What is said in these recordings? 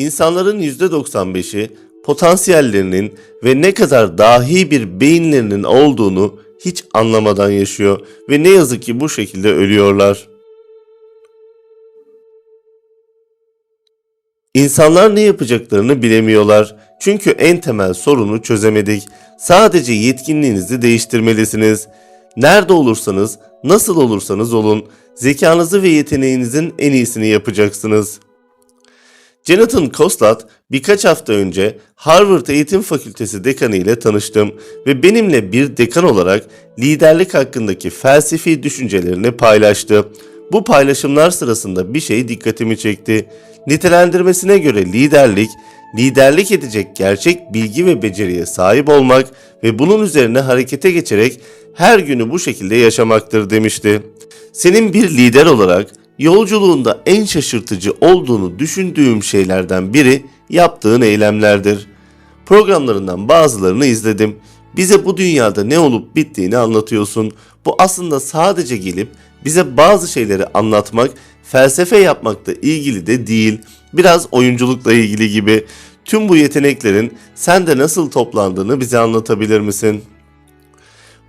İnsanların %95'i potansiyellerinin ve ne kadar dahi bir beyinlerinin olduğunu hiç anlamadan yaşıyor ve ne yazık ki bu şekilde ölüyorlar. İnsanlar ne yapacaklarını bilemiyorlar. Çünkü en temel sorunu çözemedik. Sadece yetkinliğinizi değiştirmelisiniz. Nerede olursanız, nasıl olursanız olun, zekanızı ve yeteneğinizin en iyisini yapacaksınız. Jonathan Koslat birkaç hafta önce Harvard Eğitim Fakültesi dekanı ile tanıştım ve benimle bir dekan olarak liderlik hakkındaki felsefi düşüncelerini paylaştı. Bu paylaşımlar sırasında bir şey dikkatimi çekti. Nitelendirmesine göre liderlik, liderlik edecek gerçek bilgi ve beceriye sahip olmak ve bunun üzerine harekete geçerek her günü bu şekilde yaşamaktır demişti. Senin bir lider olarak yolculuğunda en şaşırtıcı olduğunu düşündüğüm şeylerden biri yaptığın eylemlerdir. Programlarından bazılarını izledim. Bize bu dünyada ne olup bittiğini anlatıyorsun. Bu aslında sadece gelip bize bazı şeyleri anlatmak, felsefe yapmakla ilgili de değil. Biraz oyunculukla ilgili gibi. Tüm bu yeteneklerin sende nasıl toplandığını bize anlatabilir misin?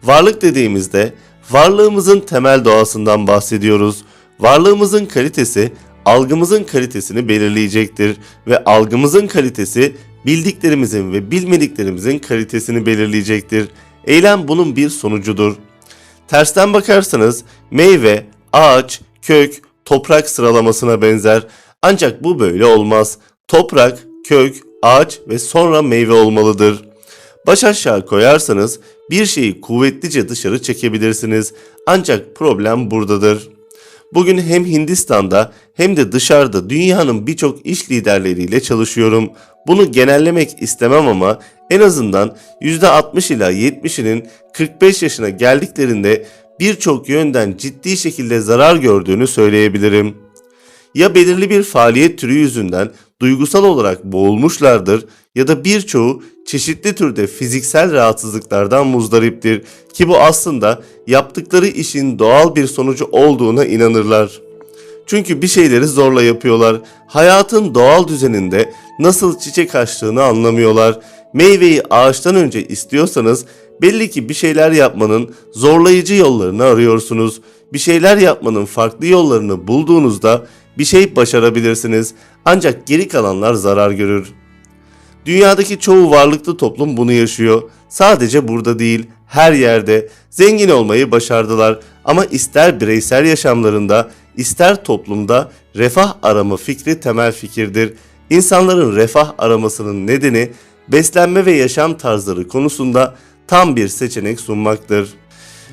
Varlık dediğimizde varlığımızın temel doğasından bahsediyoruz. Varlığımızın kalitesi algımızın kalitesini belirleyecektir ve algımızın kalitesi bildiklerimizin ve bilmediklerimizin kalitesini belirleyecektir. Eylem bunun bir sonucudur. Tersten bakarsanız meyve, ağaç, kök, toprak sıralamasına benzer. Ancak bu böyle olmaz. Toprak, kök, ağaç ve sonra meyve olmalıdır. Baş aşağı koyarsanız bir şeyi kuvvetlice dışarı çekebilirsiniz. Ancak problem buradadır. Bugün hem Hindistan'da hem de dışarıda dünyanın birçok iş liderleriyle çalışıyorum. Bunu genellemek istemem ama en azından %60 ila 70'inin 45 yaşına geldiklerinde birçok yönden ciddi şekilde zarar gördüğünü söyleyebilirim. Ya belirli bir faaliyet türü yüzünden duygusal olarak boğulmuşlardır ya da birçoğu çeşitli türde fiziksel rahatsızlıklardan muzdariptir ki bu aslında yaptıkları işin doğal bir sonucu olduğuna inanırlar. Çünkü bir şeyleri zorla yapıyorlar. Hayatın doğal düzeninde nasıl çiçek açtığını anlamıyorlar. Meyveyi ağaçtan önce istiyorsanız belli ki bir şeyler yapmanın zorlayıcı yollarını arıyorsunuz. Bir şeyler yapmanın farklı yollarını bulduğunuzda bir şey başarabilirsiniz. Ancak geri kalanlar zarar görür. Dünyadaki çoğu varlıklı toplum bunu yaşıyor. Sadece burada değil, her yerde zengin olmayı başardılar ama ister bireysel yaşamlarında, ister toplumda refah arama fikri temel fikirdir. İnsanların refah aramasının nedeni beslenme ve yaşam tarzları konusunda tam bir seçenek sunmaktır.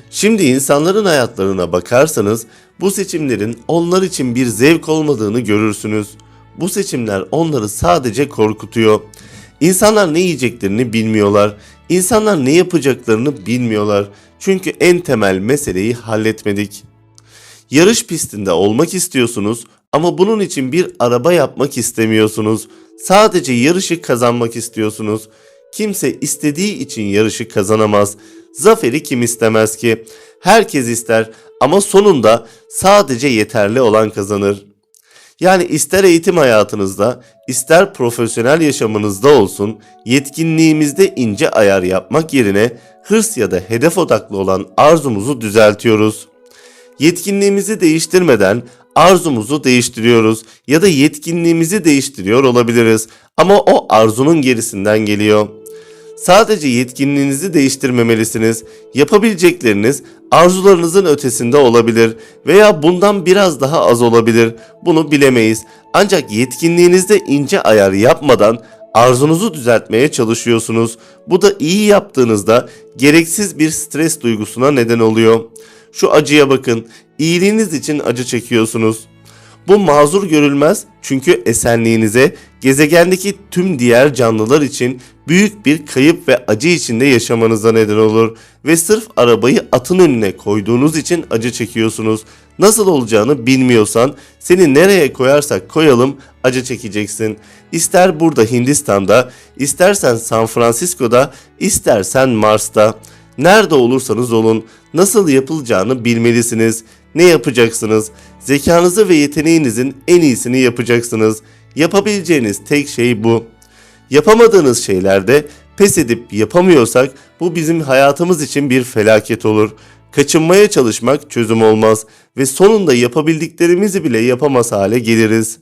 Şimdi insanların hayatlarına bakarsanız bu seçimlerin onlar için bir zevk olmadığını görürsünüz. Bu seçimler onları sadece korkutuyor. İnsanlar ne yiyeceklerini bilmiyorlar. İnsanlar ne yapacaklarını bilmiyorlar. Çünkü en temel meseleyi halletmedik. Yarış pistinde olmak istiyorsunuz ama bunun için bir araba yapmak istemiyorsunuz. Sadece yarışı kazanmak istiyorsunuz. Kimse istediği için yarışı kazanamaz. Zaferi kim istemez ki? Herkes ister ama sonunda sadece yeterli olan kazanır. Yani ister eğitim hayatınızda, ister profesyonel yaşamınızda olsun, yetkinliğimizde ince ayar yapmak yerine hırs ya da hedef odaklı olan arzumuzu düzeltiyoruz. Yetkinliğimizi değiştirmeden arzumuzu değiştiriyoruz ya da yetkinliğimizi değiştiriyor olabiliriz ama o arzunun gerisinden geliyor. Sadece yetkinliğinizi değiştirmemelisiniz. Yapabilecekleriniz arzularınızın ötesinde olabilir veya bundan biraz daha az olabilir. Bunu bilemeyiz. Ancak yetkinliğinizde ince ayar yapmadan arzunuzu düzeltmeye çalışıyorsunuz. Bu da iyi yaptığınızda gereksiz bir stres duygusuna neden oluyor. Şu acıya bakın. İyiliğiniz için acı çekiyorsunuz. Bu mazur görülmez çünkü esenliğinize gezegendeki tüm diğer canlılar için büyük bir kayıp ve acı içinde yaşamanıza neden olur ve sırf arabayı atın önüne koyduğunuz için acı çekiyorsunuz. Nasıl olacağını bilmiyorsan seni nereye koyarsak koyalım acı çekeceksin. İster burada Hindistan'da, istersen San Francisco'da, istersen Mars'ta. Nerede olursanız olun nasıl yapılacağını bilmelisiniz. Ne yapacaksınız? Zekanızı ve yeteneğinizin en iyisini yapacaksınız. Yapabileceğiniz tek şey bu. Yapamadığınız şeylerde pes edip yapamıyorsak bu bizim hayatımız için bir felaket olur. Kaçınmaya çalışmak çözüm olmaz ve sonunda yapabildiklerimizi bile yapamaz hale geliriz.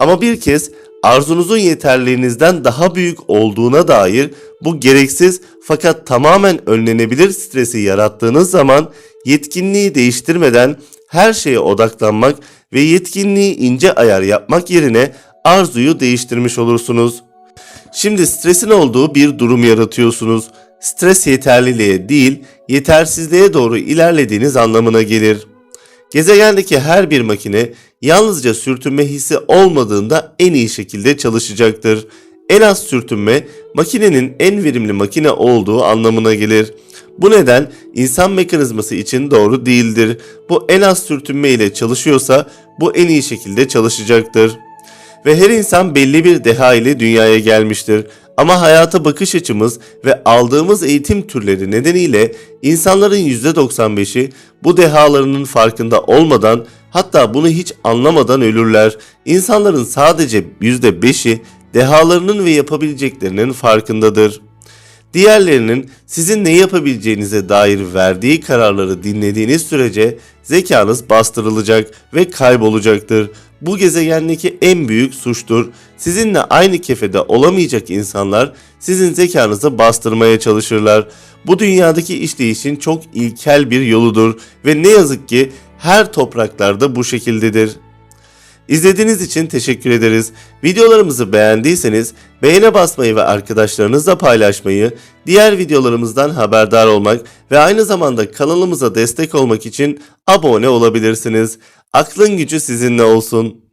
Ama bir kez arzunuzun yeterliliğinizden daha büyük olduğuna dair bu gereksiz fakat tamamen önlenebilir stresi yarattığınız zaman yetkinliği değiştirmeden her şeye odaklanmak ve yetkinliği ince ayar yapmak yerine arzuyu değiştirmiş olursunuz. Şimdi stresin olduğu bir durum yaratıyorsunuz. Stres yeterliliğe değil, yetersizliğe doğru ilerlediğiniz anlamına gelir. Gezegendeki her bir makine yalnızca sürtünme hissi olmadığında en iyi şekilde çalışacaktır. En az sürtünme makinenin en verimli makine olduğu anlamına gelir. Bu neden insan mekanizması için doğru değildir. Bu en az sürtünme ile çalışıyorsa bu en iyi şekilde çalışacaktır. Ve her insan belli bir deha ile dünyaya gelmiştir. Ama hayata bakış açımız ve aldığımız eğitim türleri nedeniyle insanların %95'i bu dehalarının farkında olmadan hatta bunu hiç anlamadan ölürler. İnsanların sadece %5'i dehalarının ve yapabileceklerinin farkındadır. Diğerlerinin sizin ne yapabileceğinize dair verdiği kararları dinlediğiniz sürece zekanız bastırılacak ve kaybolacaktır. Bu gezegendeki en büyük suçtur. Sizinle aynı kefede olamayacak insanlar sizin zekanızı bastırmaya çalışırlar. Bu dünyadaki işleyişin çok ilkel bir yoludur ve ne yazık ki her topraklarda bu şekildedir. İzlediğiniz için teşekkür ederiz. Videolarımızı beğendiyseniz beğene basmayı ve arkadaşlarınızla paylaşmayı, diğer videolarımızdan haberdar olmak ve aynı zamanda kanalımıza destek olmak için abone olabilirsiniz. Aklın gücü sizinle olsun.